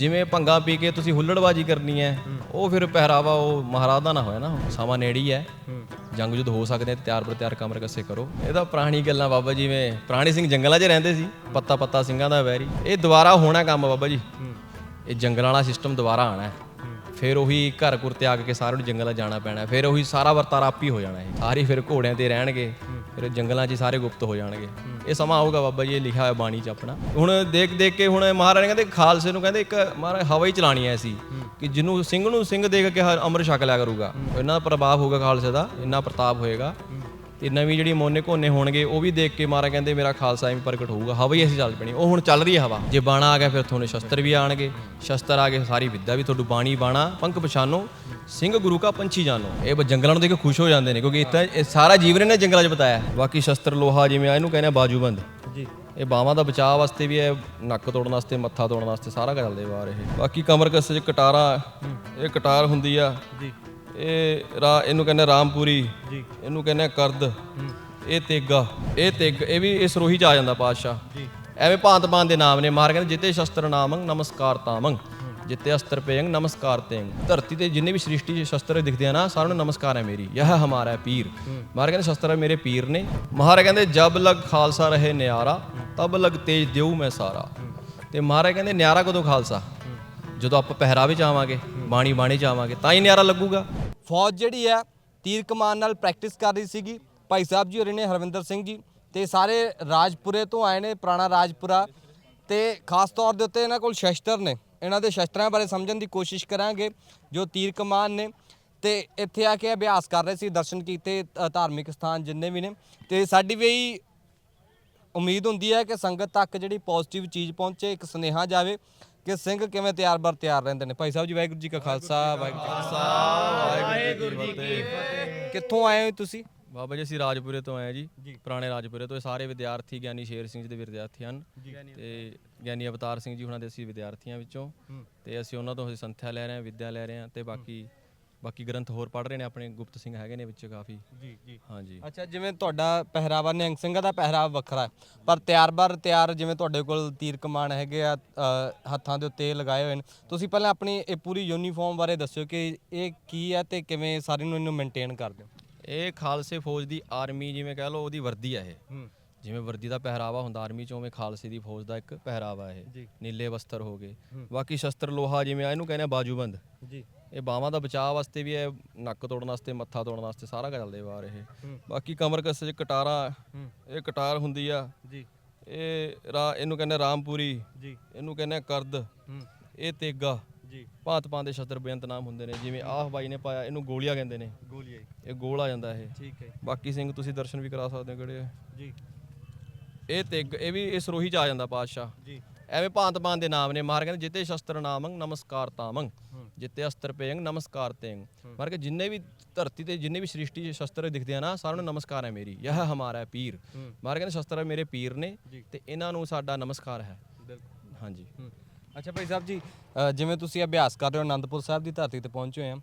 ਜਿਵੇਂ ਭੰਗਾ ਪੀ ਕੇ ਤੁਸੀਂ ਹੁੱਲੜਬਾਜੀ ਕਰਨੀ ਹੈ, ਉਹ ਫਿਰ ਪਹਿਰਾਵਾ ਉਹ ਮਹਾਰਾਜ ਦਾ ਨਾ ਹੋਇਆ ਨਾ, ਸਮਾਂ ਨੇੜੀ ਹੈ ਜੰਗ ਜੁਦ ਹੋ ਸਕਦੇ ਤਿਆਰ ਬਰ ਤਿਆਰ ਕਮਰ ਕੱਸੇ ਕਰੋ। ਇਹ ਤਾਂ ਪੁਰਾਣੀ ਗੱਲਾਂ ਬਾਬਾ ਜਿਵੇਂ ਪੁਰਾਣੀ ਸਿੰਘ ਜੰਗਲਾਂ 'ਚ ਰਹਿੰਦੇ ਸੀ ਪੱਤਾ ਪੱਤਾ ਸਿੰਘਾਂ ਦਾ ਵੈਰੀ। ਇਹ ਦੁਬਾਰਾ ਹੋਣਾ ਕੰਮ ਬਾਬਾ ਜੀ। ਇਹ ਜੰਗਲਾਂ ਵਾਲਾ ਸਿਸਟਮ ਦੁਬਾਰਾ ਆਣਾ ਹੈ। ਫਿਰ ਉਹੀ ਘਰ ਘੁਰ ਤਿਆਗ ਕੇ ਸਾਰਿਆਂ ਨੂੰ ਜੰਗਲਾਂ ਜਾਣਾ ਪੈਣਾ ਫਿਰ ਉਹੀ ਸਾਰਾ ਵਰਤਾਰਾ ਆਪ ਹੀ ਹੋ ਜਾਣਾ ਇਹ ਸਾਰੇ ਫਿਰ ਘੋੜਿਆਂ ਤੇ ਰਹਿਣਗੇ। ਫਿਰ ਜੰਗਲਾਂ 'ਚ ਹੀ ਸਾਰੇ ਗੁਪਤ ਹੋ ਜਾਣਗੇ। ਇਹ ਸਮਾਂ ਆਊਗਾ ਬਾਬਾ ਜੀ ਇਹ ਲਿਖਿਆ ਹੋਇਆ ਬਾਣੀ 'ਚ ਆਪਣਾ। ਹੁਣ ਦੇਖ ਦੇਖ ਕੇ ਹੁਣ ਮਹਾਰਾਜ ਕਹਿੰਦੇ ਖਾਲਸੇ ਨੂੰ ਕਹਿੰਦੇ ਇੱਕ ਮਹਾਰਾਜ ਹਵਾ ਹੀ ਚਲਾਣੀ ਐ ਸੀ ਕਿ ਜਿਹਨੂੰ ਸਿੰਘ ਨੂੰ ਸਿੰਘ ਦੇਖ ਕੇ ਅੰਮ੍ਰਿਤ ਛਕ ਲਿਆ ਕਰੂਗਾ। ਇਹਨਾਂ ਦਾ ਪ੍ਰਭਾਵ ਹੋਊਗਾ ਖਾਲਸੇ ਦਾ ਇੰਨਾ ਪ੍ਰਤਾਪ ਹੋਏਗਾ। ਤੇ ਨਵੀਂ ਜਿਹੜੀ ਮੋਨੇ ਕੋਨੇ ਹੋਣਗੇ ਉਹ ਵੀ ਦੇਖ ਕੇ ਮਹਾਰਾਜ ਕਹਿੰਦੇ ਮੇਰਾ ਖਾਲਸਾ ਐਵੇਂ ਪ੍ਰਗਟ ਹੋਊਗਾ। ਹਵਾ ਹੀ ਐਸੀ ਚੱਲ ਪੈਣੀ ਉਹ ਹੁਣ ਚੱਲ ਰਹੀ ਹੈ ਹਵਾ। ਜੇ ਬਾਣਾ ਆ ਗਿਆ ਫਿਰ ਤੁਹਾਨੂੰ ਸ਼ਸਤਰ ਵੀ ਆਣਗੇ ਸ਼ਸਤਰ ਆ ਗਏ ਸਾਰੀ ਵਿੱਦਿਆ ਵੀ ਤੁਹਾਨੂੰ ਬਾਣੀ ਬਾਣਾ ਪੰਖ ਪਛਾਨੋ ਸਿੰਘ ਗੁਰੂ ਕਾ ਪੰਛੀ ਜਾਨੋ। ਇਹ ਬ- ਜੰਗਲਾਂ ਨੂੰ ਦੇਖ ਕੇ ਖੁਸ਼ ਹੋ ਜਾਂਦੇ ਨੇ ਕਿਉਂਕਿ ਇੱਥੇ ਇਹ ਸਾਰਾ ਜੀਵਨ ਇਹਨੇ ਜੰਗਲਾਂ 'ਚ ਬਤਾਇਆ ਬਾਕੀ ਸ਼ਸਤਰ ਲੋਹਾ ਜਿਵੇਂ ਆ ਇਹਨੂੰ ਕਹਿੰਦੇ ਆ ਬਾਜੂਬੰਦ। ਜੀ। ਇਹ ਬਾਹਾਂ ਦਾ ਬਚਾਅ ਵਾਸਤੇ ਵੀ ਹੈ ਨੱਕ ਤੋੜਨ ਵਾਸਤੇ ਮੱਥਾ ਤੋੜਨ ਵਾਸਤੇ ਸਾਰਾ ਚੱਲਦੇ ਬਾਹਰ ਇਹ। ਬਾਕੀ ਕਮਰ ਕੱਸੇ 'ਚ ਕਟਾਰਾ ਇਹ ਕਟਾਰ ਹੁੰਦੀ ਆ। ਜੀ। ਇਹ ਰਾ ਇਹਨੂੰ ਕਹਿੰਦੇ ਰਾਮਪੂਰੀ। ਜੀ। ਇਹਨੂੰ ਕਹਿੰਦੇ ਆ ਕਰਦ। ਇਹ ਤੇਗਾ। ਇਹ ਤੇਗ ਇਹ ਵੀ ਇਸ ਰੋਹੀ ਚ ਆ ਜਾਂਦਾ ਪਾਤਸ਼ਾਹ। ਜੀ। ਐਵੇਂ ਭਾਂਤ ਭਾਂਤ ਦੇ ਨਾਮ ਨੇ। ਮਾਰ ਕਹਿੰਦੇ ਜਿੱਤੇ ਸ਼ਸਤਰ ਨਾਮੰ ਨਮਸਕਾਰ ਤਾਮੰ। ਜਿੱਤੇ ਅਸਤਰ ਪੇਯੰ ਨਮਸਕਾਰ ਤੇੰ ਧਰਤੀ ਤੇ ਜਿੰਨੇ ਵੀ ਸ੍ਰਿਸ਼ਟੀ 'ਚ ਸ਼ਸਤਰ ਦਿਖਦੇ ਆ ਨਾ, ਸਾਰਿਆਂ ਨੂੰ ਨਮਸਕਾਰ ਹੈ ਮੇਰੀ। ਯਹ ਹਮਾਰਾ ਹੈ ਪੀਰ। ਮਹਾਰਾਜ ਕਹਿੰਦੇ, ਸ਼ਸਤਰ ਹੈ ਮੇਰੇ ਪੀਰ ਨੇ। ਮਹਾਰਾਜ ਕਹਿੰਦੇ, ਜਬ ਲਗ ਖਾਲਸਾ ਰਹੇ ਨਿਆਰਾ, ਤਬ ਲਗ ਤੇਜ ਦਿਉ ਮੈਂ ਸਾਰਾ। ਤੇ ਮਹਾਰਾਜ ਕਹਿੰਦੇ, ਨਿਆਰਾ ਕਦੋਂ ਖਾਲਸਾ? ਜਦੋਂ ਆਪਾਂ ਪਹਿਰਾਵੇ ਚ ਆਵਾਂਗੇ, ਬਾਣੀ ਬਾਣੀ ਚ ਆਵਾਂਗੇ, ਤਾਂ ਹੀ ਨਿਆਰਾ ਲੱਗੂਗਾ। ਫੌਜ ਜਿਹੜੀ ਹੈ, ਤੀਰ ਕਮਾਨ ਨਾਲ ਪ੍ਰੈਕਟਿਸ ਕਰ ਰਹੀ ਸੀਗੀ। ਭਾਈ ਸਾਹਿਬ ਜੀ ਹੋਰੇ ਨੇ, ਹਰਵਿੰਦਰ ਸਿੰਘ ਜੀ। ਤੇ ਸਾਰੇ ਰਾਜਪੁਰੇ ਤੋਂ ਆਏ ਨੇ, ਪੁਰਾਣਾ ਰਾਜਪੁਰਾ। ਤੇ ਖਾਸ ਤੌਰ ਦੇ ਉੱਤੇ ਇਹਨਾਂ ਕੋਲ ਸ਼ਸਤਰ ਨੇ। ਇਹਨਾਂ ਦੇ ਸ਼ਸਤਰਾਂ ਬਾਰੇ ਸਮਝਣ ਦੀ ਕੋਸ਼ਿਸ਼ ਕਰਾਂਗੇ ਜੋ ਤੀਰ ਕਮਾਨ ਨੇ। ਤੇ ਇੱਥੇ ਆ ਕੇ ਅਭਿਆਸ ਕਰ ਰਹੇ ਸੀ ਦਰਸ਼ਨ ਕੀਤੇ ਅ, ਧਾਰਮਿਕ ਸਥਾਨ ਜਿੰਨੇ ਵੀ ਨੇ। ਤੇ ਸਾਡੀ ਵੀ ਇਹੀ ਉਮੀਦ ਹੁੰਦੀ ਹੈ ਕਿ ਸੰਗਤ ਤੱਕ ਜਿਹੜੀ ਪੋਜ਼ਿਟਿਵ ਚੀਜ਼ ਪਹੁੰਚੇ ਇੱਕ ਸੁਨੇਹਾ ਜਾਵੇ ਕਿ ਸਿੰਘ ਕਿਵੇਂ ਤਿਆਰ ਬਰ ਤਿਆਰ ਰਹਿੰਦੇ ਨੇ। ਭਾਈ ਸਾਹਿਬ ਜੀ ਵਾਹਿਗੁਰੂ ਜੀ ਕਾ ਖਾਲਸਾ ਵਾਹਿਗੁਰੂ ਜੀ ਕੀ ਵਾਹਿਗੁਰੂ ਜੀ ਕੀ ਫਤਿਹ। ਕਿੱਥੋਂ ਆਏ ਹੋ ਤੁਸੀਂ? ਬਾਬਾ ਜੀ ਅਸੀਂ ਰਾਜਪੁਰੇ ਤੋਂ ਆਏ ਹਾਂ ਜੀ। ਪੁਰਾਣੇ ਰਾਜਪੁਰੇ ਤੋਂ। ਇਹ ਸਾਰੇ ਵਿਦਿਆਰਥੀ ਗਿਆਨੀ ਸ਼ੇਰ ਸਿੰਘ ਜੀ ਦੇ ਵਿਦਿਆਰਥੀ ਹਨ। ਤੇ ਗਿਆਨੀ ਅਵਤਾਰ ਸਿੰਘ ਜੀ ਉਹਨਾਂ ਦੇ ਅਸੀਂ ਵਿਦਿਆਰਥੀਆਂ ਵਿੱਚੋਂ। ਤੇ ਅਸੀਂ ਉਹਨਾਂ ਤੋਂ ਅਸੀਂ ਸੰਥਿਆ ਲੈ ਰਹੇ ਹਾਂ ਵਿਦਿਆ ਲੈ ਰਹੇ ਹਾਂ ਤੇ ਬਾਕੀ ਬਾਕੀ ਗ੍ਰੰਥ ਹੋਰ ਪੜ੍ਹ ਰਹੇ ਨੇ ਆਪਣੇ ਗੁਪਤ ਸਿੰਘ ਹੈਗੇ ਨੇ ਵਿੱਚ ਕਾਫੀ। ਜੀ ਜੀ। ਹਾਂਜੀ। ਅੱਛਾ ਜਿਵੇਂ ਤੁਹਾਡਾ ਪਹਿਰਾਵਾ ਨਿਹੰਗ ਸਿੰਘਾਂ ਦਾ ਪਹਿਰਾਵਾ ਵੱਖਰਾ ਹੈ। ਪਰ ਤਿਆਰ ਬਰ ਤਿਆਰ ਜਿਵੇਂ ਤੁਹਾਡੇ ਕੋਲ ਤੀਰ ਕਮਾਨ ਹੈਗੇ ਆ ਹੱਥਾਂ ਦੇ ਉੱਤੇ ਲਗਾਏ ਹੋਏ ਨੇ। ਤੁਸੀਂ ਪਹਿਲਾਂ ਆਪਣੀ ਇਹ ਪੂਰੀ ਯੂਨੀਫਾਰਮ ਬਾਰੇ ਦੱਸਿਓ ਕਿ ਇਹ ਕੀ ਹੈ ਤੇ ਕਿਵੇਂ ਸਾਰੇ ਨੂੰ ਇਹਨੂੰ ਮੇਨਟੇਨ ਕਰਦੇ ਹੋ? ਇਹ ਖਾਲਸੇ ਫੌਜ ਦੀ ਆਰਮੀ ਜਿਵੇਂ ਕਹਿ ਲਓ ਉਹਦੀ ਵਰਦੀ ਆ ਇਹ। ਹੂੰ। ਜਿਵੇਂ ਵਰਦੀ ਦਾ ਪਹਿਰਾਵਾ ਹੁੰਦਾ ਆਰਮੀ ਚ ਉਵੇਂ ਖਾਲਸੇ ਦੀ ਫੌਜ ਦਾ ਇੱਕ ਪਹਿਰਾਵਾ ਇਹ। ਨੀਲੇ ਵਸਤਰ ਹੋ ਗਏ। ਬਾਕੀ ਸ਼ਸਤਰ ਲੋਹਾ ਜਿਵੇਂ ਆ ਇਹਨੂੰ ਕਹਿੰਦੇ ਆ ਬਾਜੂਬੰਦ। ਜੀ। ਇਹ ਬਾਹਾਂ ਦਾ ਬਚਾਅ ਵਾਸਤੇ ਵੀ ਹੈ ਨੱਕ ਤੋੜਨ ਵਾਸਤੇ ਮੱਥਾ ਤੋੜਨ ਵਾਸਤੇ ਸਾਰਾ ਚੱਲਦੇ ਬਾਹਰ ਇਹ। ਬਾਕੀ ਕਮਰ ਕੱਸੇ 'ਚ ਕਟਾਰਾ ਇਹ ਕਟਾਰ ਹੁੰਦੀ ਆ। ਜੀ। ਇਹ ਰਾ ਇਹਨੂੰ ਕਹਿੰਦੇ ਆ ਰਾਮਪੂਰੀ। ਜੀ। ਇਹਨੂੰ ਕਹਿੰਦੇ ਆ ਕਰਦ। ਹੂੰ। ਇਹ ਤੇਗਾ। ਜੀ। ਭਾਂਤ ਭਾਂਤ ਦੇ ਸ਼ਸਤਰ ਬੇਅੰਤ ਨਾਮ ਹੁੰਦੇ ਨੇ ਜਿਵੇਂ ਆਹ ਬਾਈ ਨੇ ਪਾਇਆ ਇਹਨੂੰ ਗੋਲੀਆਂ ਕਹਿੰਦੇ ਨੇ। ਗੋਲੀ ਆਈ ਇਹ ਗੋਲ ਆ ਜਾਂਦਾ ਇਹ। ਠੀਕ ਹੈ ਬਾਕੀ ਸਿੰਘ ਤੁਸੀਂ ਦਰਸ਼ਨ ਵੀ ਕਰਾ ਸਕਦੇ ਹੋ ਕਿਹੜੇ ਜੀ। ਇਹ ਤੇਗ ਇਹ ਵੀ ਇਸ ਰੋਹੀ ਚ ਆ ਜਾਂਦਾ ਪਾਤਸ਼ਾਹ। ਜੀ। ਐਵੇਂ ਭਾਂਤ ਭਾਂਤ ਦੇ ਨਾਮ ਨੇ ਮਾਰ ਕਹਿੰਦੇ ਜਿੱਤੇ ਸ਼ਸਤਰ ਨਾਮੰ ਨਮਸਕਾਰ ਤਾਮੰ। ਜਿੱਤੇ ਅਸਤਰ ਪੇਯੰ ਨਮਸਕਾਰ ਤੇੰ ਮਾਰ ਕੇ ਜਿੰਨੇ ਵੀ ਧਰਤੀ ਤੇ ਜਿੰਨੇ ਵੀ ਸ੍ਰਿਸ਼ਟੀ 'ਚ ਸ਼ਸਤਰ ਦਿਖਦੇ ਆ ਨਾ ਸਾਰਿਆਂ ਨੂੰ ਨਮਸਕਾਰ ਹੈ ਮੇਰੀ। ਯਹ ਹਮਾਰਾ ਪੀਰ। ਮਾਰ ਕਹਿੰਦੇ ਸ਼ਸਤਰ ਮੇਰੇ ਪੀਰ ਨੇ ਤੇ ਇਹਨਾਂ ਨੂੰ ਸਾਡਾ ਨਮਸਕਾਰ ਹੈ। ਬਿਲਕੁਲ। ਹਾਂਜੀ। ਅੱਛਾ ਭਾਈ ਸਾਹਿਬ ਜੀ ਅ, ਜਿਵੇਂ ਤੁਸੀਂ ਅਭਿਆਸ ਕਰ ਰਹੇ ਹੋ ਆਨੰਦਪੁਰ ਸਾਹਿਬ ਦੀ ਧਰਤੀ ਤੇ ਪਹੁੰਚੇ ਹੋਏ ਆ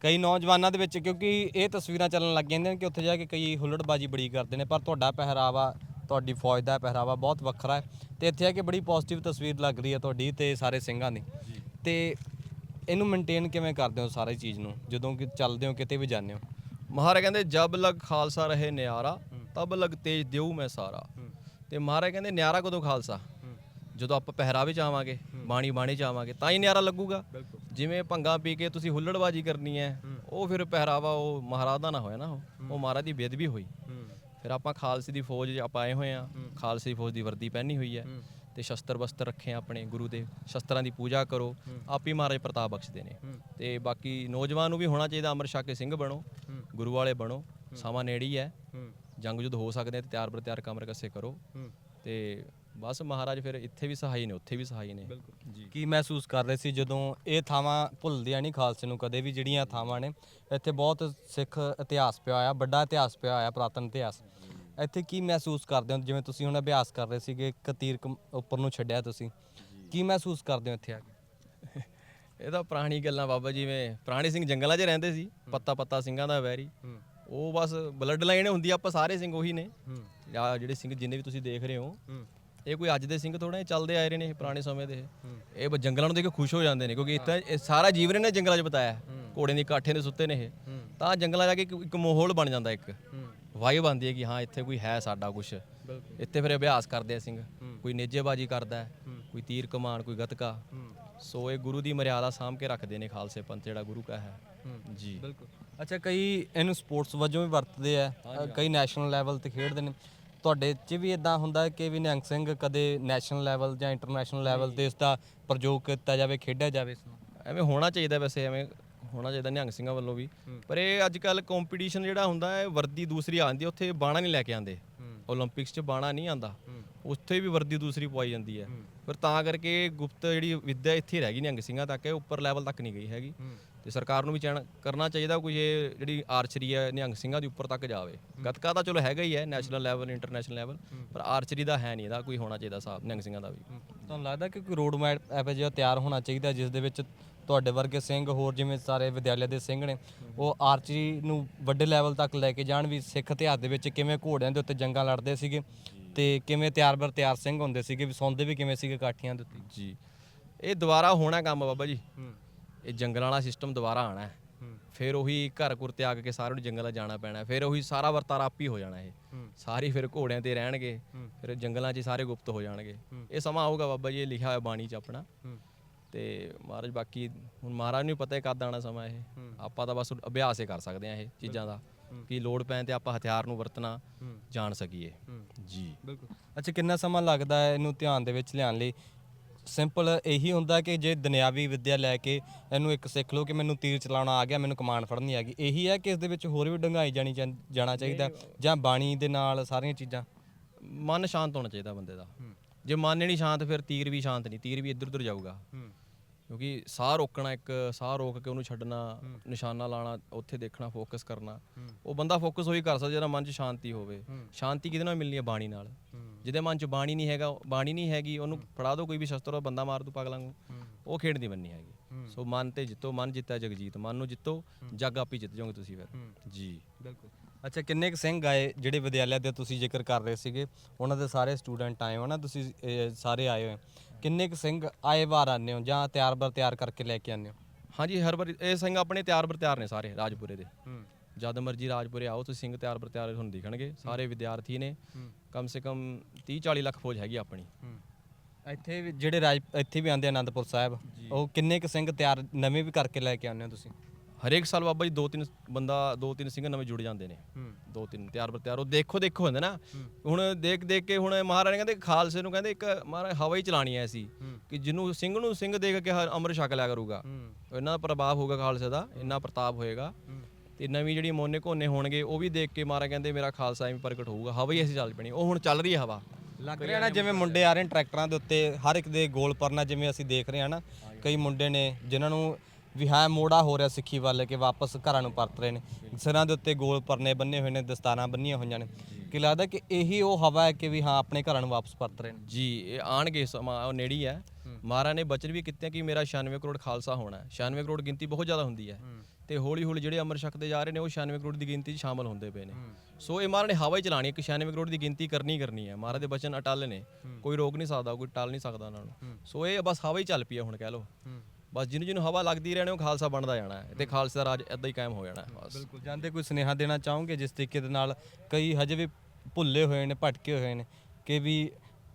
ਕਈ ਨੌਜਵਾਨਾਂ ਦੇ ਵਿੱਚ ਕਿਉਂਕਿ ਇਹ ਤਸਵੀਰਾਂ ਚੱਲਣ ਲੱਗ ਜਾਂਦੀਆਂ ਨੇ ਕਿ ਉੱਥੇ ਜਾ ਕੇ ਕਈ ਹੁੱਲੜਬਾਜੀ ਬੜੀ ਕਰਦੇ ਨੇ ਪਰ ਤੁਹਾਡਾ ਪਹਿਰਾਵਾ ਤੁਹਾਡੀ ਫੌਜ ਦਾ ਪਹਿਰਾਵਾ ਬਹੁਤ ਵੱਖਰਾ ਹੈ ਤੇ ਇੱਥੇ ਆ ਕੇ ਬੜੀ ਪੋਜ਼ਿਟਿਵ ਤਸਵੀਰ ਲੱਗ ਰਹੀ ਹੈ ਤੁਹਾਡੀ ਤੇ ਸਾਰੇ ਸਿੰਘਾਂ ਦੀ। ਤੇ ਇਹਨੂੰ ਮੇਨਟੇਨ ਕਿਵੇਂ ਕਰਦੇ ਹੋ ਸਾਰੀ ਚੀਜ਼ ਨੂੰ ਜਦੋਂ ਕਿ ਚੱਲਦੇ ਹੋ ਕਿਤੇ ਵੀ ਜਾਂਦੇ ਹੋ? ਮਹਾਰਾਜ ਕਹਿੰਦੇ ਜਬ ਲਗ ਖਾਲਸਾ ਰਹੇ ਨਿਆਰਾ ਤਬ ਲਗ ਤੇਜ ਦਿਉ ਮੈਂ ਸਾਰਾ। ਤੇ ਮਹਾਰਾਜ ਕਹਿੰਦੇ ਨਿਆਰਾ ਕਦੋਂ ਖਾਲਸਾ? ਜਦੋਂ ਆਪਾਂ ਪਹਿਰਾਵੇ ਚ ਆਵਾਂਗੇ। ਬਾਣੀ ਬਾਣੀ ਚ ਆਵਾਂਗੇ ਤਾਂ ਹੀ ਨਿਆਰਾ ਲੱਗੂਗਾ। ਜਿਵੇਂ ਭੰਗਾ ਪੀ ਕੇ ਤੁਸੀਂ ਹੁੱਲੜਬਾਜੀ ਕਰਨੀ ਹੈ ਉਹ ਫਿਰ ਪਹਿਰਾਵਾ ਉਹ ਮਹਾਰਾਜ ਦਾ ਨਾ ਹੋਇਆ ਨਾ ਉਹ। ਮਹਾਰਾਜ ਦੀ ਬੇਦਬੀ ਹੋਈ। ਫਿਰ ਆਪਾਂ ਖਾਲਸੇ ਦੀ ਫੌਜ ਆਪਾਂ ਆਏ ਹੋਏ ਆ ਖਾਲਸੇ ਦੀ ਫੌਜ ਦੀ ਵਰਦੀ ਪਹਿਨੀ ਹੋਈ ਹੈ ਤੇ ਸ਼ਸਤਰ ਬਸਤਰ ਰੱਖੇ ਆਪਣੇ ਗੁਰੂ ਦੇ ਸ਼ਸਤਰਾਂ ਦੀ ਪੂਜਾ ਕਰੋ ਆਪ ਹੀ ਮਹਾਰਾਜ ਪ੍ਰਤਾਪ ਬਖਸ਼ਦੇ ਨੇ। ਤੇ ਬਾਕੀ ਨੌਜਵਾਨ ਨੂੰ ਵੀ ਹੋਣਾ ਚਾਹੀਦਾ ਅਮਰ ਛਕ ਕੇ ਸਿੰਘ ਬਣੋ ਗੁਰੂ ਵਾਲੇ ਬਣੋ ਸਮਾਂ ਨੇੜੇ ਹੀ ਜੰਗ ਜੁਦ ਹੋ ਸਕਦੇ ਆ ਤੇ ਤਿਆਰ ਬਰ ਤਿਆਰ ਕਮਰ ਕੱਸੇ ਕਰੋ। ਤੇ ਬਸ ਮਹਾਰਾਜ ਫਿਰ ਇੱਥੇ ਵੀ ਸਹਾਈ ਨੇ ਉੱਥੇ ਵੀ ਸਹਾਈ ਨੇ। ਜੀ। ਕੀ ਮਹਿਸੂਸ ਕਰ ਰਹੇ ਸੀ ਜਦੋਂ ਇਹ ਥਾਵਾਂ ਭੁੱਲਦੀਆਂ ਨਹੀਂ ਖਾਲਸੇ ਨੂੰ ਕਦੇ ਵੀ ਜਿਹੜੀਆਂ ਥਾਵਾਂ ਨੇ ਇੱਥੇ ਬਹੁਤ ਸਿੱਖ ਇਤਿਹਾਸ ਪਿਆ ਹੋਇਆ ਵੱਡਾ ਇਤਿਹਾਸ ਪਿਆ ਹੋਇਆ ਪੁਰਾਤਨ ਇਤਿਹਾਸ। ਇੱਥੇ ਕੀ ਮਹਿਸੂਸ ਕਰਦੇ ਹੋ? ਜਿਵੇਂ ਤੁਸੀਂ ਹੁਣ ਅਭਿਆਸ ਕਰ ਰਹੇ ਸੀਗੇ ਇੱਕ ਤੀਰ ਕਮ- ਉੱਪਰ ਨੂੰ ਛੱਡਿਆ ਤੁਸੀਂ। ਕੀ ਮਹਿਸੂਸ ਕਰਦੇ ਹੋ ਇੱਥੇ ਆ ਕੇ? ਇਹ ਤਾਂ ਪੁਰਾਣੀ ਗੱਲਾਂ ਬਾਬਾ ਜਿਵੇਂ ਪੁਰਾਣੇ ਸਿੰਘ ਜੰਗਲਾਂ 'ਚ ਰਹਿੰਦੇ ਸੀ ਪੱਤਾ ਪੱਤਾ ਸਿੰਘਾਂ ਦਾ ਵੈਰੀ। ਉਹ ਬਸ ਬਲੱਡ ਲਾਈਨ ਹੁੰਦੀ ਆ, ਆਪਾਂ ਸਾਰੇ ਸਿੰਘ ਉਹੀ ਨੇ। ਆ ਜਿਹੜੇ ਸਿੰਘ ਜਿੰਨੇ ਵੀ ਤੁਸੀਂ ਦੇਖ ਰਹੇ ਹੋ। ਇਹ ਕੋਈ ਅੱਜ ਦੇ ਸਿੰਘ ਥੋੜਾ ਇਹ ਚੱਲਦੇ ਆਏ ਰਹੇ ਨੇ ਇਹ ਪੁਰਾਣੇ ਸਮੇਂ ਦੇ। ਇਹ। ਇਹ ਬ- ਜੰਗਲਾਂ ਨੂੰ ਦੇਖ ਕੇ ਖੁਸ਼ ਹੋ ਜਾਂਦੇ ਨੇ ਕਿਉਂਕਿ ਇੱਥੇ ਇਹ ਸਾਰਾ ਜੀਵਨ ਇਹਨੇ ਜੰਗਲਾਂ 'ਚ ਬਤਾਇਆ। ਘੋੜੇ ਦੀ ਕਾਠੇ ਦੇ ਸੁੱਤੇ ਨੇ ਇਹ। ਤਾਂ ਜੰਗਲਾਂ ਜਾ ਕੇ ਇੱਕ ਇੱਕ ਮਾਹੌਲ ਬਣ ਜਾਂਦਾ ਇੱਕ। ਵਾਈਬ ਆਉਂਦੀ ਹੈ ਕਿ ਹਾਂ ਇੱਥੇ ਕੋਈ ਹੈ ਸਾਡਾ ਕੁਝ ਇੱਥੇ ਫਿਰ ਅਭਿਆਸ ਕਰਦੇ ਆ ਸਿੰਘ। ਕੋਈ ਨੇਜੇਬਾਜੀ ਕਰਦਾ ਹੈ, ਕੋਈ ਤੀਰ ਕਮਾਨ ਕੋਈ ਗਤਕਾ। ਸੋ ਇਹ ਗੁਰੂ ਦੀ ਮਰਿਆਦਾ ਸਾਂਭ ਕੇ ਰੱਖਦੇ ਨੇ ਖਾਲਸੇ ਪੰਥ ਜਿਹੜਾ ਗੁਰੂ ਕਾ ਹੈ। ਜੀ। ਬਿਲਕੁਲ। ਅੱਛਾ ਕਈ ਇਹਨੂੰ ਸਪੋਰਟਸ ਵਜੋਂ ਵੀ ਵਰਤਦੇ ਆ ਅ, ਕਈ ਨੈਸ਼ਨਲ ਲੈਵਲ ਤੇ ਖੇਡਦੇ ਨੇ। ਤੁਹਾਡੇ 'ਚ ਵੀ ਇਦਾਂ ਹੁੰਦਾ ਕਿ ਵੀ ਨਿਹੰਗ ਸਿੰਘ ਕਦੇ ਨੈਸ਼ਨਲ ਲੈਵਲ ਜਾਂ ਇੰਟਰਨੈਸ਼ਨਲ ਲੈਵਲ ਤੇ ਇਸ ਦਾ ਪ੍ਰਯੋਗ ਕੀਤਾ ਜਾਵੇ ਖੇਡਿਆ ਜਾਵੇ ਇਸ ਨੂੰ? ਐਵੇਂ ਹੋਣਾ ਚਾਹੀਦਾ ਵੈਸੇ ਐਵੇਂ ਹੋਣਾ ਚਾਹੀਦਾ ਨਿਹੰਗ ਸਿੰਘਾਂ ਵੱਲੋਂ ਵੀ। ਪਰ ਇਹ ਅੱਜ ਕੱਲ ਕੰਪੀਟੀਸ਼ਨ ਜਿਹੜਾ ਹੁੰਦਾ ਹੈ ਵਰਦੀ ਦੂਸਰੀ ਆਉਂਦੀ ਉੱਥੇ ਬਾਣਾ ਨਹੀਂ ਲੈ ਕੇ ਆਉਂਦੇ। 올림픽ਸ 'ਚ ਬਾਣਾ ਨਹੀਂ ਆਂਦਾ ਉੱਥੇ ਵੀ ਵਰਦੀ ਦੂਸਰੀ ਪਵਾਈ ਜਾਂਦੀ ਹੈ। ਪਰ ਤਾਂ ਕਰਕੇ ਗੁਪਤ ਜਿਹੜੀ ਵਿੱਦਿਆ ਇੱਥੇ ਰਹਿ ਗਈ ਨਿਹੰਗ ਸਿੰਘਾਂ ਤੱਕ ਉੱਪਰ ਲੈਵਲ ਤੱਕ ਨਹੀਂ ਗਈ ਹੈਗੀ। ਤੇ ਸਰਕਾਰ ਨੂੰ ਵੀ ਚੈਨ ਕਰਨਾ ਚਾਹੀਦਾ ਕੋਈ ਇਹ ਜਿਹੜੀ ਆਰਚਰੀ ਹੈ ਨਿਹੰਗ ਸਿੰਘਾਂ ਦੀ ਉੱਪਰ ਤੱਕ ਜਾਵੇ। ਗੱਤਕਾ ਤਾਂ ਚਲੋ ਹੈਗਾ ਹੀ ਹੈ ਨੈਸ਼ਨਲ ਲੈਵਲ ਇੰਟਰਨੈਸ਼ਨਲ ਲੈਵਲ ਪਰ ਆਰਚਰੀ ਦਾ ਹੈ ਨਹੀਂ ਇਹਦਾ ਕੋਈ ਹੋਣਾ ਚਾਹੀਦਾ ਸਾਹਿਬ ਨਿਹੰਗ ਸਿੰਘਾਂ ਦਾ ਵੀ। ਤੁਹਾਨੂੰ ਲੱਗਦਾ ਕਿ ਕੋਈ ਰੋਡ ਮੈਪ ਐਪ ਜਿਹਾ ਤਿਆਰ ਹੋਣਾ ਚਾਹੀਦਾ ਜਿਸ ਦੇ ਵਿੱਚ ਤੁਹਾਡੇ ਵਰਗੇ ਸਿੰਘ ਹੋਰ ਜਿਵੇਂ ਸਾਰੇ ਵਿਦਿਆਲਿਆ ਦੇ ਸਿੰਘ ਨੇ ਉਹ ਆਰਚਰੀ ਨੂੰ ਵੱਡੇ ਲੈਵਲ ਤੱਕ ਲੈ ਕੇ ਜਾਣ ਵੀ ਸਿੱਖ ਇਤਿਹਾਸ ਦੇ ਵਿੱਚ ਕਿਵੇਂ ਘੋੜਿਆਂ ਦੇ ਉੱਤੇ ਜੰਗਾਂ ਲੜਦੇ ਸੀਗੇ ਤੇ ਕਿਵੇਂ ਤਿਆਰ ਬਰ ਤਿਆਰ ਸਿੰਘ ਹੁੰਦੇ ਸੀਗੇ ਵੀ ਸੌਂਦੇ ਵੀ ਕਿਵੇਂ ਸੀਗੇ ਕਾਠੀਆਂ ਦੇ ਉੱਤੇ? ਜੀ। ਇਹ ਦੁਬਾਰਾ ਹੋਣਾ ਕੰਮ ਬਾਬਾ ਜੀ। ਇਹ ਜੰਗਲਾਂ ਵਾਲਾ ਸਿਸਟਮ ਦੁਬਾਰਾ ਆਣਾ ਹੈ। ਫਿਰ ਉਹੀ ਘਰ ਘੁਰ ਤਿਆਗ ਕੇ ਸਾਰਿਆਂ ਨੂੰ ਜੰਗਲਾਂ ਜਾਣਾ ਪੈਣਾ ਫਿਰ ਉਹੀ ਸਾਰਾ ਵਰਤਾਰਾ ਆਪ ਹੀ ਹੋ ਜਾਣਾ ਇਹ। ਸਾਰੀ ਫਿਰ ਘੋੜਿਆਂ ਤੇ ਰਹਿਣਗੇ। ਫਿਰ ਜੰਗਲਾਂ 'ਚ ਹੀ ਸਾਰੇ ਗੁਪਤ ਹੋ ਜਾਣਗੇ। ਇਹ ਸਮਾਂ ਆਊਗਾ ਬਾਬਾ ਜੀ ਇਹ ਲਿਖਿਆ ਹੋਇਆ ਬਾਣੀ 'ਚ ਆਪਣਾ। ਤੇ ਮਹਾਰਾਜ ਬਾਕੀ ਹੁਣ ਮਹਾਰਾਜ ਨੂੰ ਪਤਾ ਹੈ ਕਦ ਆਣਾ ਸਮਾਂ ਇਹ। ਆਪਾਂ ਤਾਂ ਬਸ ਅਭਿਆਸ ਹੀ ਕਰ ਸਕਦੇ ਆ ਇਹ ਚੀਜ਼ਾਂ ਦਾ। ਕਿ ਲੋੜ ਪੈਣ ਤੇ ਆਪਾਂ ਹਥਿਆਰ ਨੂੰ ਵਰਤਣਾ ਜਾਣ ਸਕੀਏ। ਜੀ। ਬਿਲਕੁਲ। ਅੱਛਾ ਕਿੰਨਾ ਸਮਾਂ ਲੱਗਦਾ ਹੈ ਇਹਨੂੰ ਧਿਆਨ ਦੇ ਵਿੱਚ ਲਿਆਉਣ ਲਈ? ਸਿੰਪਲ ਇਹੀ ਹੁੰਦਾ ਕਿ ਜੇ ਦੁਨਿਆਵੀ ਵਿੱਦਿਆ ਲੈ ਕੇ ਇਹਨੂੰ ਇੱਕ ਸਿੱਖ ਲਓ ਕਿ ਮੈਨੂੰ ਤੀਰ ਚਲਾਉਣਾ ਆ ਗਿਆ ਮੈਨੂੰ ਕਮਾਨ ਫੜਨੀ ਆ ਗਈ ਇਹੀ ਹੈ ਕਿ ਇਸ ਦੇ ਵਿੱਚ ਹੋਰ ਵੀ ਡੰਗਾਈ ਜਾਣੀ ਚਾਹ- ਜਾਣਾ ਚਾਹੀਦਾ ਜਾਂ ਬਾਣੀ ਦੇ ਨਾਲ ਸਾਰੀਆਂ ਚੀਜ਼ਾਂ। ਮਨ ਸ਼ਾਂਤ ਹੋਣਾ ਚਾਹੀਦਾ ਬੰਦੇ ਦਾ। ਜੇ ਮਨ ਨਹੀਂ ਸ਼ਾਂਤ ਫਿਰ ਤੀਰ ਵੀ ਸ਼ਾਂਤ ਨਹੀਂ ਤੀਰ ਵੀ ਇੱਧਰ ਉੱਧਰ ਜਾਊਗਾ ਕਿਉਂਕਿ ਸਾਹ ਰੋਕਣਾ ਇੱਕ ਸਾਹ ਰੋਕ ਕੇ ਉਹਨੂੰ ਛੱਡਣਾ ਨਿਸ਼ਾਨਾ ਲਾਣਾ ਉੱਥੇ ਦੇਖਣਾ ਫੋਕਸ ਕਰਨਾ। ਉਹ ਬੰਦਾ ਫੋਕਸ ਉਹੀ ਕਰ ਸਕਦਾ ਜਿਹਦਾ ਮਨ 'ਚ ਸ਼ਾਂਤੀ ਹੋਵੇ। ਸ਼ਾਂਤੀ ਕਿਹਦੇ ਨਾਲ ਮਿਲਣੀ ਹੈ? ਬਾਣੀ ਨਾਲ। ਜਿਹਦੇ ਮਨ 'ਚ ਬਾਣੀ ਨਹੀਂ ਹੈਗਾ ਬਾਣੀ ਨਹੀਂ ਹੈਗੀ ਉਹਨੂੰ ਫੜਾ ਦਿਓ ਕੋਈ ਵੀ ਸ਼ਸਤਰ ਉਹ ਬੰਦਾ ਮਾਰ ਦੂ ਪਾਗਲਾਂ ਨੂੰ। ਉਹ ਖੇਡ ਨਹੀਂ ਬੰਨੀ ਹੈਗੀ। ਸੋ ਮਨ ਤੇ ਜਿੱਤੋ ਮਨ ਜਿੱਤਿਆ ਜਗਜੀਤ। ਮਨ ਨੂੰ ਜਿੱਤੋ ਜੱਗ ਆਪੀ ਜਿੱਤ ਜਾਓਗੇ ਤੁਸੀਂ ਫਿਰ। ਜੀ। ਬਿਲਕੁਲ। ਅੱਛਾ ਕਿੰਨੇ ਕੁ ਸਿੰਘ ਆਏ ਜਿਹੜੇ ਵਿਦਿਆਲਿਆ ਦੇ ਤੁਸੀਂ ਜ਼ਿਕਰ ਕਰ ਰਹੇ ਸੀਗੇ? ਉਹਨਾਂ ਦੇ ਸਾਰੇ ਸਟੂਡੈਂਟ ਆਏ ਹੋ ਨਾ ਤੁਸੀਂ ਇਹ ਸਾਰੇ ਆਏ ਹੋਏ ਕਿੰਨੇ ਕੁ ਸਿੰਘ ਆਏ ਵਾਰ ਆਉਂਦੇ ਹੋ ਜਾਂ ਤਿਆਰ ਬਰ ਤਿਆਰ ਕਰਕੇ ਲੈ ਕੇ ਆਉਂਦੇ ਹੋ? ਹਾਂਜੀ ਹਰ ਵਾਰੀ ਇਹ ਸਿੰਘ ਆਪਣੇ ਤਿਆਰ ਬਰ ਤਿਆਰ ਨੇ ਸਾਰੇ ਰਾਜਪੁਰੇ ਦੇ। ਜਦ ਮਰਜ਼ੀ ਰਾਜਪੁਰੇ ਆਓ ਤੁਸੀਂ ਸਿੰਘ ਤਿਆਰ ਬਰ ਤਿਆਰ ਤੁਹਾਨੂੰ ਦਿਖਣਗੇ। ਸਾਰੇ ਵਿਦਿਆਰਥੀ ਨੇ ਕਮ ਸੇ ਕਮ 30 40 ਲੱਖ ਫੌਜ ਹੈਗੀ ਆਪਣੀ। ਇੱਥੇ ਵੀ ਜਿਹੜੇ ਰਾਜ ਇੱਥੇ ਵੀ ਆਉਂਦੇ ਆ ਆਨੰਦਪੁਰ ਸਾਹਿਬ ਉਹ ਕਿੰਨੇ ਕੁ ਸਿੰਘ ਤਿਆਰ ਨਵੇਂ ਵੀ ਕਰਕੇ ਲੈ ਕੇ ਆਉਂਦੇ ਹੋ ਤੁਸੀਂ? ਹਰੇਕ ਸਾਲ ਬਾਬਾ ਜੀ ਦੋ ਤਿੰਨ ਬੰਦਾ ਦੋ ਤਿੰਨ ਸਿੰਘ ਨਵੇਂ ਜੁੜ ਜਾਂਦੇ ਨੇ। ਦੋ ਤਿੰਨ ਤਿਆਰ ਬਰ ਤਿਆਰ ਉਹ ਦੇਖੋ ਦੇਖੋ ਹੁੰਦੇ ਨਾ। ਹੁਣ ਦੇਖ ਦੇਖ ਕੇ ਹੁਣ ਮਹਾਰਾਜ ਕਹਿੰਦੇ ਖਾਲਸੇ ਨੂੰ ਕਹਿੰਦੇ ਇੱਕ ਮਹਾਰਾਜ ਹਵਾ ਹੀ ਚਲਾਣੀ ਐ ਸੀ ਕਿ ਜਿਹਨੂੰ ਸਿੰਘ ਨੂੰ ਸਿੰਘ ਦੇਖ ਕੇ ਹਰ ਅੰਮ੍ਰਿਤ ਛਕ ਲਿਆ ਕਰੂਗਾ। ਇਹਨਾਂ ਦਾ ਪ੍ਰਭਾਵ ਹੋਊਗਾ ਖਾਲਸੇ ਦਾ ਇੰਨਾ ਪ੍ਰਤਾਪ ਹੋਏਗਾ। ਤੇ ਨਵੀਂ ਜਿਹੜੀ ਮੋਨੇ ਕੋਨੇ ਹੋਣਗੇ ਉਹ ਵੀ ਦੇਖ ਕੇ ਮਹਾਰਾਜ ਕਹਿੰਦੇ ਮੇਰਾ ਖਾਲਸਾ ਐਵੇਂ ਪ੍ਰਗਟ ਹੋਊਗਾ। ਹਵਾ ਹੀ ਐਸੀ ਚੱਲ ਪੈਣੀ। ਉਹ ਹੁਣ ਚੱਲ ਰਹੀ ਹੈ ਹਵਾ। ਲੱਗ ਰਿਹਾ ਨਾ ਜਿਵੇਂ ਮੁੰਡੇ ਆ ਰਹੇ ਨੇ ਟਰੈਕਟਰਾਂ ਦੇ ਉੱਤੇ ਹਰ ਇੱਕ ਦੇ ਗੋਲ ਪਰਨਾ ਜਿਵੇਂ ਅਸੀਂ ਦੇਖ ਰਹੇ ਹਾਂ ਨਾ ਕਈ ਮੁੰਡੇ ਨੇ ਜਿਨ੍ਹਾਂ ਨੂੰ ਵੀ ਹਾਂ ਮੋੜਾ ਹੋ ਰਿਹਾ ਸਿੱਖੀ ਵੱਲ ਕਿ ਵਾਪਸ ਘਰਾਂ ਨੂੰ ਪਰਤ ਰਹੇ ਨੇ। ਸਿਰਾਂ ਦੇ ਉੱਤੇ ਗੋਲ ਪਰਨੇ ਬੰਨੇ ਹੋਏ ਨੇ ਦਸਤਾਰਾਂ ਬੰਨੀਆਂ ਹੋਈਆਂ ਨੇ। ਕਿ ਲੱਗਦਾ ਕਿ ਇਹੀ ਉਹ ਹਵਾ ਹੈ ਕਿ ਵੀ ਹਾਂ ਆਪਣੇ ਘਰਾਂ ਨੂੰ ਵਾਪਸ ਪਰਤ ਰਹੇ ਨੇ। ਜੀ ਇਹ ਆਣਗੇ ਸਮਾਂ ਉਹ ਨੇੜੀ ਹੈ। ਮਹਾਰਾਜ ਨੇ ਬਚਨ ਵੀ ਕੀਤੇ ਕਿ ਮੇਰਾ 96 ਕਰੋੜ ਖਾਲਸਾ ਹੋਣਾ ਹੈ। 96 ਕਰੋੜ ਗਿਣਤੀ ਬਹੁਤ ਜ਼ਿਆਦਾ ਹੁੰਦੀ ਹੈ। ਤੇ ਹੌਲੀ ਹੌਲੀ ਜਿਹੜੇ ਅਮਰ ਛਕਦੇ ਜਾ ਰਹੇ ਨੇ ਉਹ 96 ਕਰੋੜ ਦੀ ਗਿਣਤੀ 'ਚ ਸ਼ਾਮਲ ਹੁੰਦੇ ਪਏ ਨੇ। ਸੋ ਇਹ ਮਹਾਰਾਜ ਨੇ ਹਵਾ ਹੀ ਚਲਾਣੀ ਹੈ ਕਿ 96 ਕਰੋੜ ਦੀ ਗਿਣਤੀ ਕਰਨੀ ਹੀ ਕਰਨੀ ਹੈ। ਮਹਾਰਾਜ ਦੇ ਬਚਨ ਅਟਲ ਨੇ। ਕੋਈ ਰੋਕ ਨਹੀਂ ਸਕਦਾ ਕੋਈ ਟਲ ਨਹੀਂ ਸਕਦਾ ਉਹਨਾਂ ਨੂੰ। ਸੋ ਇਹ ਬਸ ਹਵਾ ਹੀ ਚੱਲ ਪਈ ਹੈ ਹੁਣ ਕਹਿ ਲਓ। ਬਸ ਜਿਹਨੂੰ ਜਿਹਨੂੰ ਹਵਾ ਲੱਗਦੀ ਰਹਿਣੀ ਉਹ ਖਾਲਸਾ ਬਣਦਾ ਜਾਣਾ ਹੈ ਤੇ ਖਾਲਸੇ ਦਾ ਰਾਜ ਇਦਾਂ ਹੀ ਕਾਇਮ ਹੋ ਜਾਣਾ ਹੈ ਬਸ। ਬਿਲਕੁਲ। ਜਾਂਦੇ ਕੋਈ ਸੁਨੇਹਾ ਦੇਣਾ ਚਾਹੋਗੇ ਜਿਸ ਤਰੀਕੇ ਦੇ ਨਾਲ ਕਈ ਹਜੇ ਵੀ ਭੁੱਲੇ ਹੋਏ ਨੇ ਭਟਕੇ ਹੋਏ ਨੇ ਕਿ ਵੀ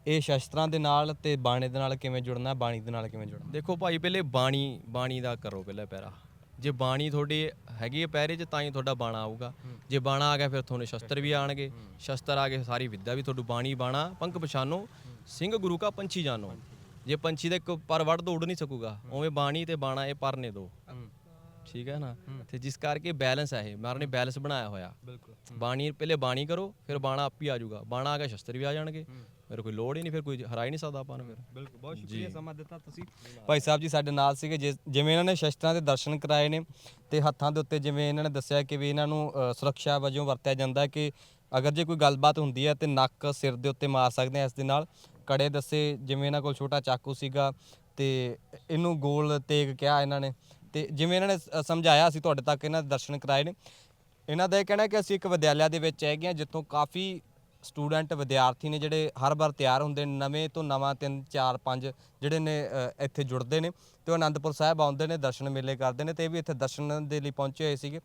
ਇਹ ਸ਼ਸਤਰਾਂ ਦੇ ਨਾਲ ਤੇ ਬਾਣੇ ਦੇ ਨਾਲ ਕਿਵੇਂ ਜੁੜਨਾ ਬਾਣੀ ਦੇ ਨਾਲ ਕਿਵੇਂ ਜੁੜਨਾ? ਦੇਖੋ ਭਾਈ ਪਹਿਲੇ ਬਾਣੀ ਬਾਣੀ ਦਾ ਕਰੋ ਪਹਿਲਾਂ ਪੈਰਾ ਜੇ ਬਾਣੀ ਤੁਹਾਡੀ ਹੈਗੀ ਹੈ ਪੈਰੇ 'ਚ ਤਾਂ ਹੀ ਤੁਹਾਡਾ ਬਾਣਾ ਆਊਗਾ। ਜੇ ਬਾਣਾ ਆ ਗਿਆ ਫਿਰ ਤੁਹਾਨੂੰ ਸ਼ਸਤਰ ਵੀ ਆਣਗੇ। ਸ਼ਸਤਰ ਆ ਗਏ ਸਾਰੀ ਵਿੱਦਿਆ ਵੀ ਤੁਹਾਨੂੰ ਬਾਣੀ ਬਾਣਾ ਪੰਖ ਪਛਾਨੋ ਸਿੰਘ ਗੁਰੂ ਕਾ ਪੰਛੀ ਜਾਨੋ ਜੇ ਪੰਛੀ ਦਾ ਇੱਕ ਪਰ ਵੜ ਤੋਂ ਉੱਡ ਨਹੀਂ ਸਕੂਗਾ ਉਵੇਂ ਬਾਣੀ ਤੇ ਬਾਣਾ ਇਹ ਪਰ ਨੇ ਦੋ ਠੀਕ ਹੈ ਨਾ? ਤੇ ਜਿਸ ਕਰਕੇ ਬੈਲੈਂਸ ਹੈ ਇਹ। ਮਹਾਰਾਜ ਨੇ ਬੈਲੈਂਸ ਬਣਾਇਆ ਹੋਇਆ। ਬਿਲਕੁਲ। ਬਾਣੀ ਪਹਿਲੇ ਬਾਣੀ ਕਰੋ ਫਿਰ ਬਾਣਾ ਆਪ ਹੀ ਆ ਜਾਊਗਾ। ਬਾਣਾ ਆ ਗਿਆ ਸ਼ਸਤਰ ਵੀ ਆ ਜਾਣਗੇ। ਫਿਰ ਕੋਈ ਲੋੜ ਹੀ ਨਹੀਂ ਫਿਰ ਕੋਈ ਹਰਾ ਹੀ ਨਹੀਂ ਸਕਦਾ ਆਪਾਂ ਨੂੰ ਫਿਰ। ਬਿਲਕੁਲ। ਬਹੁਤ ਸ਼ੁਕਰੀਆ ਸਮਾਂ ਦਿੱਤਾ ਤੁਸੀਂ। ਭਾਈ ਸਾਹਿਬ ਜੀ ਸਾਡੇ ਨਾਲ ਸੀਗੇ ਜਿਵੇਂ ਇਹਨਾਂ ਨੇ ਸ਼ਸਤਰਾਂ ਦੇ ਦਰਸ਼ਨ ਕਰਾਏ ਨੇ ਤੇ ਹੱਥਾਂ ਦੇ ਉੱਤੇ ਜਿਵੇਂ ਇਹਨਾਂ ਨੇ ਦੱਸਿਆ ਕਿ ਵੀ ਇਹਨਾਂ ਨੂੰ ਸੁਰੱਖਿਆ ਵਜੋਂ ਵਰਤਿਆ ਜਾਂਦਾ ਕਿ ਅਗਰ ਜੇ ਕੋਈ ਗੱਲਬਾਤ ਹੁੰਦੀ ਹੈ ਤੇ ਨੱਕ ਸਿਰ ਦੇ ਉੱਤੇ ਮਾਰ ਸਕਦੇ ਆ ਇਸ ਦੇ ਨਾਲ। ਕੜੇ ਦੱਸੇ ਜਿਵੇਂ ਇਹਨਾਂ ਕੋਲ ਛੋਟਾ ਚਾਕੂ ਸੀਗਾ ਤੇ ਇਹਨੂੰ ਗੋਲ ਤੇਗ ਕਿਹਾ ਇਹਨਾਂ ਨੇ। ਤੇ ਜਿਵੇਂ ਇਹਨਾਂ ਨੇ ਸ- ਸਮਝਾਇਆ ਅਸੀਂ ਤੁਹਾਡੇ ਤੱਕ ਇਹਨਾਂ ਦੇ ਦਰਸ਼ਨ ਕਰਾਏ ਨੇ। ਇਹਨਾਂ ਦਾ ਇਹ ਕਹਿਣਾ ਕਿ ਅਸੀਂ ਇੱਕ ਵਿਦਿਆਲਿਆ ਦੇ ਵਿੱਚ ਹੈਗੇ ਹਾਂ ਜਿੱਥੋਂ ਕਾਫੀ ਸਟੂਡੈਂਟ ਵਿਦਿਆਰਥੀ ਨੇ ਜਿਹੜੇ ਹਰ ਵਾਰ ਤਿਆਰ ਹੁੰਦੇ ਨੇ ਨਵੇਂ ਤੋਂ ਨਵਾਂ 3 4 5 ਜਿਹੜੇ ਨੇ ਅ, ਇੱਥੇ ਜੁੜਦੇ ਨੇ ਤੇ ਉਹ ਆਨੰਦਪੁਰ ਸਾਹਿਬ ਆਉਂਦੇ ਨੇ ਦਰਸ਼ਨ ਮੇਲੇ ਕਰਦੇ ਨੇ ਤੇ ਇਹ ਵੀ ਇੱਥੇ ਦਰਸ਼ਨ ਦੇ ਲਈ ਪਹੁੰਚੇ ਹੋਏ ਸੀਗੇ।